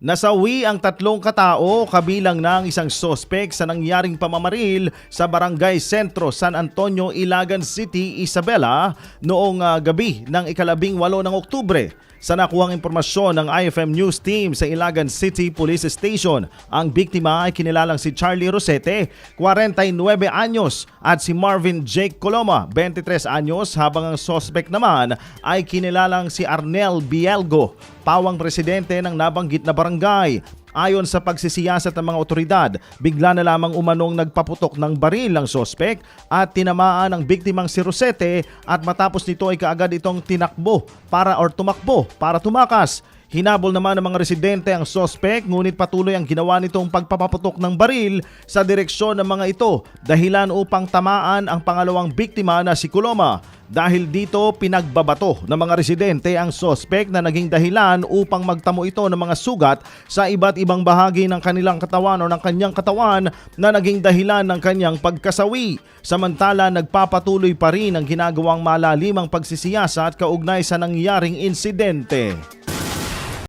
Nasawi ang tatlong katao kabilang ng isang sospek sa nangyaring pamamaril sa Barangay Sentro, San Antonio, Ilagan City, Isabela noong ah, gabi ng ikalabing walo ng Oktubre. Sa nakuhang impormasyon ng IFM News Team sa Ilagan City Police Station, ang biktima ay kinilalang si Charlie Rosete, 49 anyos, at si Marvin Jake Coloma, 23 anyos, habang ang suspect naman ay kinilalang si Arnel Bielgo, pawang presidente ng nabanggit na barangay. Ayon sa pagsisiyasat ng mga otoridad, bigla na lamang umanong nagpaputok ng baril ang sospek at tinamaan ang biktimang si Rosete at matapos nito ay kaagad itong tinakbo para or tumakbo para tumakas. Hinabol naman ng mga residente ang sospek ngunit patuloy ang ginawa nitong pagpapaputok ng baril sa direksyon ng mga ito dahilan upang tamaan ang pangalawang biktima na si Coloma. Dahil dito pinagbabato ng mga residente ang sospek na naging dahilan upang magtamo ito ng mga sugat sa iba't ibang bahagi ng kanilang katawan o ng kanyang katawan na naging dahilan ng kanyang pagkasawi. Samantala nagpapatuloy pa rin ang ginagawang malalimang pagsisiyasa at kaugnay sa nangyaring insidente.